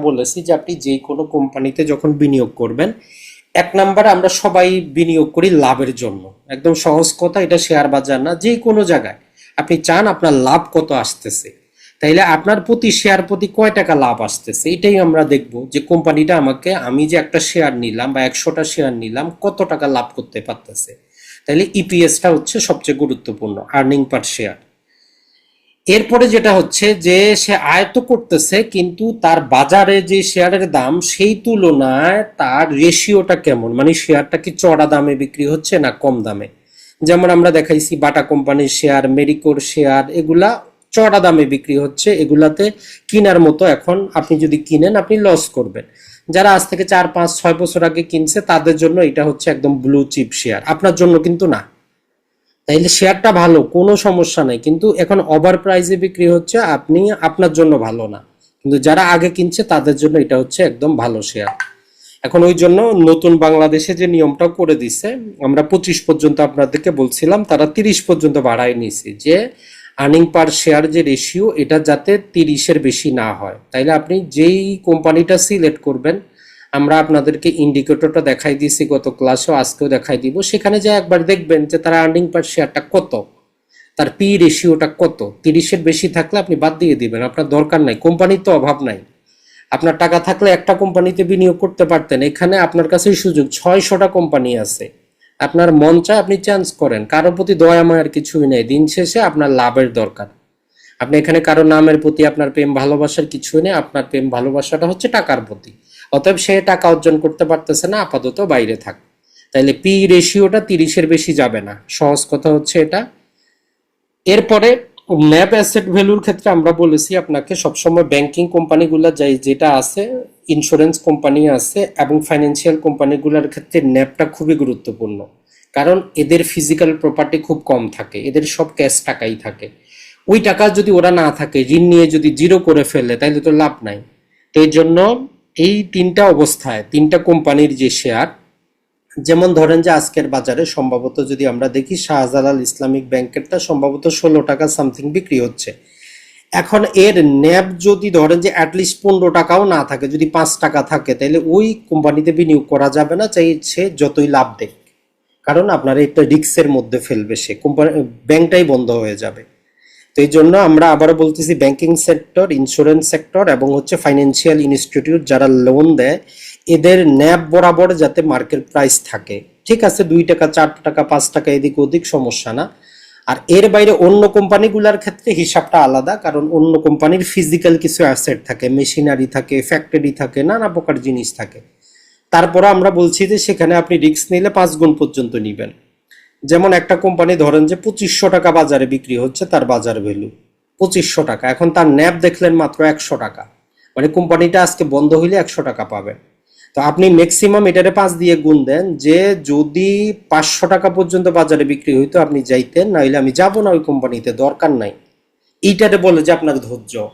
বলেছি যে আপনি যে কোনো কোম্পানিতে যখন বিনিয়োগ করবেন, এক নাম্বার আমরা সবাই বিনিয়োগ করি লাভের জন্য। একদম সহজ কথা, এটা শেয়ার বাজার না, যে কোনো জায়গায়। আপনি চান আপনার লাভ কত আসতেছে। তাইলে আপনার প্রতি শেয়ার প্রতি কয় টাকা লাভ আসতেছে, এটাই আমরা দেখব যে কোম্পানিটা আমাকে, আমি যে একটা শেয়ার নিলাম বা একশোটা শেয়ার নিলাম, কত টাকা লাভ করতে পারতেছে। তাইলে ইপিএসটা হচ্ছে সবচেয়ে গুরুত্বপূর্ণ আর্নিং পার শেয়ার এরপরে যেটা হচ্ছে যে সে আয়ত্ত করতেছে, কিন্তু তার বাজারে যে শেয়ারের দাম, সেই তুলনায় তার রেশিওটা কেমন? মানে শেয়ারটা কি চড়া দামে বিক্রি হচ্ছে না কম দামে? যেমন আমরা দেখাইছি বাটা কোম্পানির শেয়ার, মেরিকোর শেয়ার, এগুলা চড়া দামে বিক্রি হচ্ছে, এগুলাতে কিনার মতো এখন আপনি যদি কিনেন, আপনি লস করবেন। যারা আজ থেকে চার, পাঁচ, ছয় বছর আগে কিনছে, তাদের জন্য এটা হচ্ছে একদম ব্লু চিপ শেয়ার আপনার জন্য কিন্তু না। তাইলে শেয়ারটা ভালো, কোনো সমস্যা নাই। কিন্তু এখন ওভার প্রাইসে বিক্রি হচ্ছে, আপনি, আপনার জন্য ভালো না। কিন্তু যারা আগে কিনছে, তাদের জন্য এটা হচ্ছে একদম ভালো শেয়ার। এখন ওই জন্য নতুন বাংলাদেশে যে নিয়মটা করে দিছে, আমরা পঁচিশ পর্যন্ত আপনাদেরকে বলছিলাম, তারা তিরিশ পর্যন্ত বাড়ায় নিছে যে আর্নিং পার শেয়ার যে রেশিও এটা যাতে তিরিশের বেশি না হয়। তাইলে আপনি যেই কোম্পানিটা সিলেক্ট করবেন আমরা আপনাদেরকে ইন্ডিকেটরটা দেখাই দিয়েছি গত ক্লাসেও আজকেও দেখাই দিব। সেখানে যে একবার দেখবেন যে তার আর্নিং পার শেয়ারটা কত, তার পি রেশিওটা কত, তিরিশের বেশি থাকলে আপনি বাদ দিয়ে দিবেন, আপনার দরকার নাই কোম্পানির তো অভাব নাই। আপনার টাকা থাকলে একটা কোম্পানিতে বিনিয়োগ করতে পারতেন, এখানে আপনার কাছেই সুযোগ, ছয়শটা কোম্পানি আছে। আপনার মন চায় আপনি চান্স করেন, কারোর প্রতি দয়া মায়ার কিছুই নেই, দিন শেষে আপনার লাভের দরকার। আপনি এখানে কারও নামের প্রতি আপনার প্রেম, ভালোবাসার কিছুই নেই, আপনার প্রেম, ভালোবাসাটা হচ্ছে টাকার প্রতি। অতএব সে টাকা অর্জন করতে পারতেছে না, আপাতত বাইরে থাক। তাইলে পি রেশিওটা তিরিশের বেশি যাবে না। সহজ কথা হচ্ছে এটা। এরপরে, ন্যাব অ্যাসেট ভ্যালুর ক্ষেত্রে আমরা বলেছি আপনাকে সবসময় ব্যাংকিং কোম্পানিগুলো যাই, যেটা আছে ইন্স্যুরেন্স কোম্পানি আছে এবং ফাইন্যান্সিয়াল কোম্পানিগুলোর ক্ষেত্রে ন্যাবটা খুবই গুরুত্বপূর্ণ। কারণ এদের ফিজিক্যাল প্রপার্টি খুব কম থাকে, এদের সব ক্যাশ টাকাই থাকে। ওই টাকা যদি ওরা না থাকে, ঋণ নিয়ে যদি জিরো করে ফেলে তাহলে তো লাভ নাই। তো এই জন্য এই তিনটা অবস্থায়, তিনটা কোম্পানির যে শেয়ার যেমন ধরেন যে আজকের বাজারে সম্ভবত যদি আমরা দেখি শাহজালাল ইসলামিক ব্যাংকেরটা সম্ভবত ষোলো টাকা সামথিং বিক্রি হচ্ছে। এখন এর ন্যাব যদি ধরেন যে অ্যাটলিস্ট পনেরো টাকাও না থাকে, যদি পাঁচ টাকা থাকে, তাহলে ওই কোম্পানিতে বিনিয়োগ করা যাবে না, চাই সে যতই লাভ দেখ কারণ আপনার এটা রিক্সের মধ্যে ফেলবে সে, কোম্পানি, ব্যাংকটাই বন্ধ হয়ে যাবে। তো এই জন্য আমরা আবারও বলতেছি ব্যাংকিং সেক্টর ইন্স্যুরেন্স সেক্টর এবং হচ্ছে ফাইন্যান্সিয়াল ইনস্টিটিউট যারা লোন দেয়, এদের ন্যাব বরাবর যাতে মার্কেট প্রাইস থাকে। ঠিক আছে, দুই টাকা, চার টাকা, পাঁচ টাকা এদিক ওদিক সমস্যা না। আর এর বাইরে অন্য কোম্পানিগুলোর ক্ষেত্রে হিসাবটা আলাদা, কারণ অন্য কোম্পানির ফিজিক্যাল কিছু অ্যাসেট থাকে মেশিনারি থাকে ফ্যাক্টরি থাকে, নানা প্রকার জিনিস থাকে। তারপরে আমরা বলছি যে সেখানে আপনি রিস্ক নিলে পাঁচ গুণ পর্যন্ত নিবেন। যেমন একটা কোম্পানি ধরেন যে পঁচিশশো টাকা বাজারে বিক্রি হচ্ছে, তার বাজার ভ্যালু পঁচিশশো টাকা। এখন তার ন্যাপ দেখলেন মাত্র একশো টাকা। মানে কোম্পানিটা আজকে বন্ধ হইলে একশো টাকা পাবেন। তো আপনি ম্যাক্সিমাম এটারে পাঁচ দিয়ে গুণ দেন যে যদি পাঁচশো টাকা পর্যন্ত বাজারে বিক্রি হইতো, আপনি যাইতেন, নাইলে আমি যাব না ওই কোম্পানিতে, দরকার নাই। এইটারে বলে যে আপনার ধৈর্য।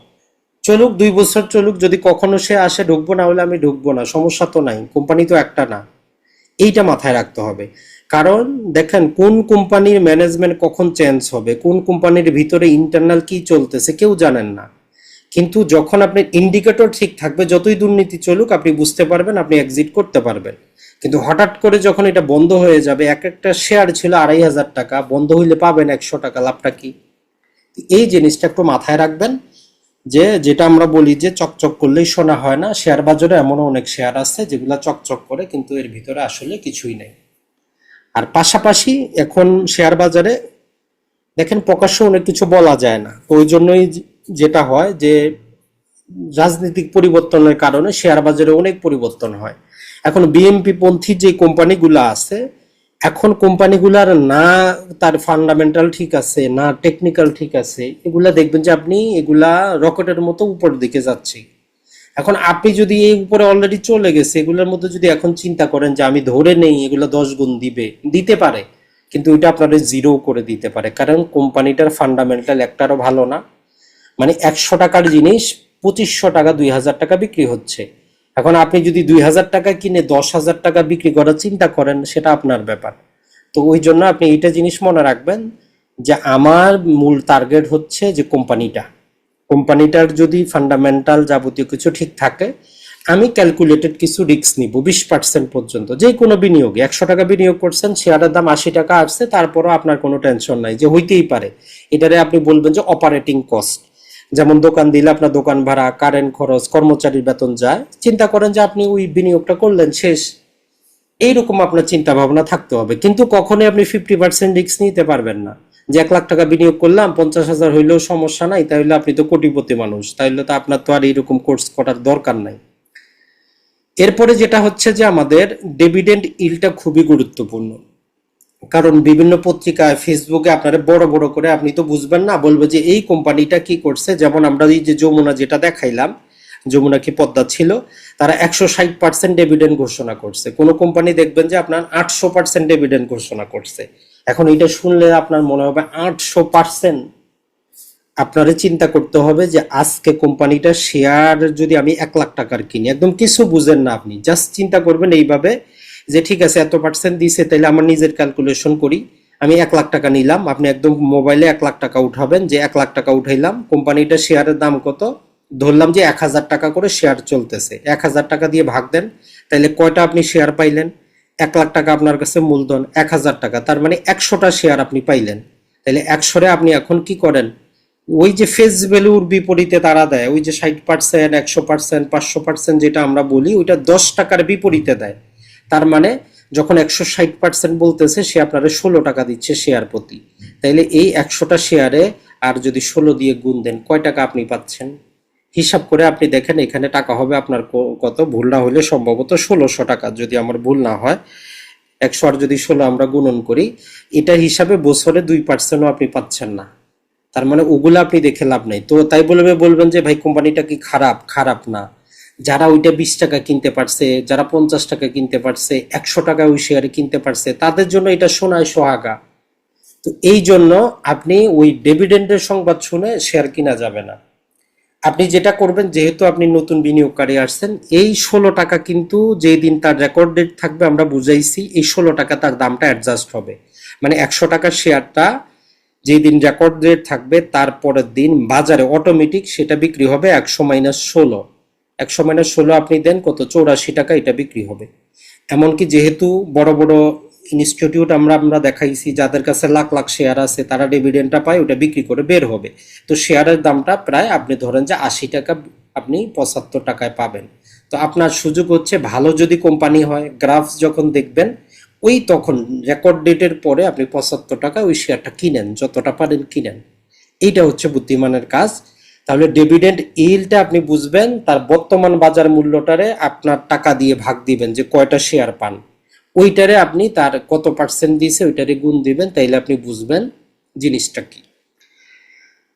চলুক, দুই বছর চলুক, যদি কখনো সে আসে, ঢুকবো না হলে আমি ঢুকবো না, সমস্যা তো নাই, কোম্পানি তো একটা না। এইটা মাথায় রাখতে হবে। কারণ দেখেন, কোন কোম্পানির ম্যানেজমেন্ট কখন চেঞ্জ হবে, কোন কোম্পানির ভিতরে ইন্টারনাল কি চলতেছে কেউ জানেন না। কিন্তু যখন আপনার ইন্ডিকেটর ঠিক থাকবে, যতই দুর্নীতি চলুক, আপনি বুঝতে পারবেন, আপনি এক্সিট করতে পারবেন। কিন্তু হঠাৎ করে যখন এটা বন্ধ হয়ে যাবে, এক একটা শেয়ার ছিল আড়াই হাজার টাকা, বন্ধ হইলে পাবেন একশো টাকা, লাভটা কি? এই জিনিসটা একটু মাথায় রাখবেন। যে যেটা আমরা বলি যে চকচক করলেই শোনা হয় না, শেয়ার বাজারে এমনও অনেক শেয়ার আছে যেগুলো চকচক করে কিন্তু এর ভিতরে আসলে কিছুই নেই। আর পাশাপাশি এখন শেয়ার বাজারে দেখেন প্রকাশ্য অনেক কিছু বলা যায় না। তো ওই জন্যই যেটা হয় যে রাজনৈতিক পরিবর্তনের কারণে শেয়ার বাজারে অনেক পরিবর্তন হয়। এখন বিএমপি পন্থী যে কোম্পানিগুলো আছে এখন কোম্পানিগুলার না তার ফান্ডামেন্টাল ঠিক আছে, না টেকনিক্যাল ঠিক আছে, এগুলা দেখবেন যে আপনি এগুলা রকেটের মতো উপর দিকে যাচ্ছে। এখন আপনি যদি এই উপরে অলরেডি চলে গেছে, এগুলোর মধ্যে যদি এখন চিন্তা করেন যে আমি ধরে নেই, এগুলো দশ গুণ দিবে, দিতে পারে, কিন্তু ওইটা আপনাদের জিরো করে দিতে পারে। কারণ কোম্পানিটার ফান্ডামেন্টাল একটারও ভালো না। মানে একশো টাকার জিনিস পঁচিশশো টাকা, দুই হাজার টাকা বিক্রি হচ্ছে। এখন আপনি যদি দুই হাজার টাকা কিনে দশ হাজার টাকা বিক্রি করার চিন্তা করেন, সেটা আপনার ব্যাপার। তো ওই জন্য আপনি এইটা জিনিস মনে রাখবেন যে আমার মূল টার্গেট হচ্ছে যে কোম্পানিটা। কোম্পানিটার যদি ফান্ডামেন্টাল যাবতীয় কিছু ঠিক থাকে, আমি ক্যালকুলেটেড কিছু রিস্ক নিব, বিশ পার্সেন্ট পর্যন্ত। যে কোনো বিনিয়োগে, একশো টাকা বিনিয়োগ করছেন, শেয়ারের দাম আশি টাকা আসছে, তারপরও আপনার কোনো টেনশন নাই, যে হইতেই পারে। এটারে আপনি বলবেন যে অপারেটিং কস্ট যেমন দোকান দিলে আপনার দোকান ভাড়া কারেন্ট খরচ, কর্মচারীর বেতন যায়, চিন্তা করেন যে আপনি ওই বিনিয়োগটা করলেন, শেষ। এইরকম আপনার চিন্তা ভাবনা থাকতে হবে। কিন্তু কখনোই আপনি ফিফটি পার্সেন্ট রিস্ক নিতে পারবেন না। যে এক লাখ টাকা বিনিয়োগ করলাম, পঞ্চাশ হাজার হইলেও সমস্যা নাই, তাহলে আপনি তো কোটিপতি মানুষ, তাহলে তো আপনার তো আর এইরকম কোর্স করার দরকার নাই। এরপরে যেটা হচ্ছে যে আমাদের ডেভিডেন্ড ইলটা খুবই গুরুত্বপূর্ণ। কারণ বিভিন্ন পত্রিকায় ফেসবুকে আপনারা বড় বড় করে আপনি তো বুঝবেন না, বলবে যে এই কোম্পানিটা কি করছে? যেমন আমরা এই যে যমুনা যেটা দেখাইলাম, যমুনা কি পদ্মা ছিল? তারা একশো ষাট পার্সেন্ট ডেভিডেন্ড ঘোষণা করছে। কোনো কোম্পানি দেখবেন যে আপনার আটশো পার্সেন্ট ডেভিডেন্ড ঘোষণা করছে। এখন এটা শুনলে আপনার মনে হবে আটশো পার্সেন্ট আপনারে চিন্তা করতে হবে যে আজকে কোম্পানিটা শেয়ার যদি আমি এক লাখ টাকার কিনি, একদম কিছু বুঝেন না আপনি জাস্ট চিন্তা করবেন এইভাবে যে ঠিক আছে, এত পার্সেন্ট দিছে তাহলে আমার নিজের ক্যালকুলেশন করি। আমি এক লাখ টাকা নিলাম, আপনি একদম মোবাইলে এক লাখ টাকা উঠাবেন, যে এক লাখ টাকা উঠাইলাম, কোম্পানিটা শেয়ারের দাম কত? ধরলাম যে এক হাজার টাকা করে শেয়ার চলতেছে। এক হাজার টাকা দিয়ে ভাগ দেন তাহলে কয়টা আপনি শেয়ার পাইলেন? এক লাখ টাকা আপনার কাছে মূলধন, এক হাজার টাকা, তার মানে একশোটা শেয়ার আপনি পাইলেন। তাহলে একশোরে আপনি এখন কি করেন? ওই যে ফেস ভ্যালুর বিপরীতে তারা দেয়, ওই যে ষাট পার্সেন্ট একশো পার্সেন্ট পাঁচশো পার্সেন্ট যেটা আমরা বলি, ওইটা দশ টাকার বিপরীতে দেয়। তার মানে যখন একশো ষাট পার্সেন্ট বলতেছে, সে আপনারা ষোলো টাকা দিচ্ছে শেয়ার প্রতি। তাইলে এই একশোটা শেয়ারে আর যদি ষোলো দিয়ে গুণ দেন, কয় টাকা আপনি পাচ্ছেন? হিসাব করে আপনি দেখেন, এখানে টাকা হবে আপনার কত? ভুল না হলে সম্ভবত ষোলোশো টাকা, যদি আমার ভুল না হয়। একশো আর যদি ষোলো আমরা গুণন করি, এটা হিসাবে বছরে দুই পার্সেন্টও আপনি পাচ্ছেন না। তার মানে ওগুলো আপনি দেখে লাভ নেই। তো তাই বলবে, বলবেন যে, ভাই, কোম্পানিটা কি খারাপ? খারাপ না। যারা ওইটা বিশ টাকা কিনতে পারছে, যারা পঞ্চাশ টাকা কিনতে পারছে, একশো টাকা ওই শেয়ারে কিনতে পারছে, তাদের জন্য এটা সোনায় সোহাগা। তো এই জন্য আপনি ওই ডেভিডেন্ডের সংবাদ শুনে শেয়ার কিনা যাবে না। আপনি যেটা করবেন, যেহেতু আপনি নতুন বিনিয়োগকারী আসছেন, এই ষোলো টাকা কিন্তু যেই দিন তার রেকর্ড ডেট থাকবে, আমরা বুঝাইছি, এই ষোলো টাকা তার দামটা অ্যাডজাস্ট হবে। মানে একশো টাকার শেয়ারটা যেই দিন রেকর্ড ডেট থাকবে তারপরের দিন বাজারে অটোমেটিক সেটা বিক্রি হবে একশো মাইনাস ষোলো। একশো মাইনাস ষোলো আপনি দেন, কত? চৌরাশি টাকা এটা বিক্রি হবে। এমনকি যেহেতু বড় বড় ইনস্টিটিউট আমরা আমরা দেখাইছি, যাদের কাছে লাখ লাখ শেয়ার আছে, তারা ডিভিডেন্ডটা পায়, ওটা বিক্রি করে বের হবে। তো শেয়ারের দামটা প্রায় আপনি ধরেন যে আশি টাকা আপনি পঁচাত্তর টাকায় পাবেন। তো আপনার সুযোগ হচ্ছে ভালো যদি কোম্পানি হয় গ্রাফস যখন দেখবেন, ওই তখন রেকর্ড ডেটের পরে আপনি পঁচাত্তর টাকা ওই শেয়ারটা কিনেন, যতটা পারেন কিনেন। এইটা হচ্ছে বুদ্ধিমানের কাজ। তাহলে ডিভিডেন্ড ইলটা আপনি বুঝবেন, তার বর্তমান বাজার মূল্যটারে আপনার টাকা দিয়ে ভাগ দিবেন যে কয়টা শেয়ার পান। ওইটারে আপনি তার কত পার্সেন্ট দিয়েছে ওইটারে গুণ দিবেন, তাইলে আপনি বুঝবেন জিনিসটা কি।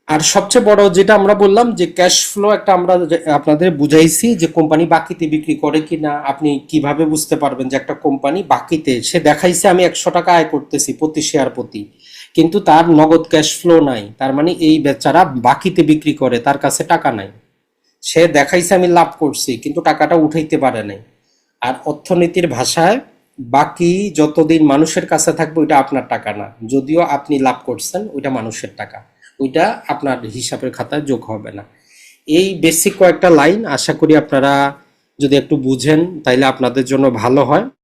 আর সবচেয়ে বড় যেটা আমরা বললাম যে ক্যাশ ফ্লো একটা আমরা আপনাদের বুঝাইছি যে কোম্পানি বাকিতে বিক্রি করে কিনা, আপনি কীভাবে বুঝতে পারবেন যে একটা কোম্পানি বাকিতে, সে দেখাইছে আমি একশো টাকা আয় করতেছি প্রতি শেয়ার প্রতি, কিন্তু তার নগদ ক্যাশ ফ্লো নাই। তার মানে এই বেচারা বাকিতে বিক্রি করে, তার কাছে টাকা নাই। সে দেখাইছে, আমি লাভ করছি, কিন্তু টাকাটা উঠাইতে পারে নাই। আর অর্থনীতির ভাষায় বাকি যতদিন মানুষের কাছে থাকবে, ওইটা আপনার টাকা না। যদিও আপনি লাভ করছেন, ওইটা মানুষের টাকা। ওইটা আপনার হিসাবের খাতায় যোগ হবে না। এই বেসিক কয়েকটা লাইন আশা করি আপনারা যদি একটু বুঝেন, তাইলে আপনাদের জন্য ভালো হয়।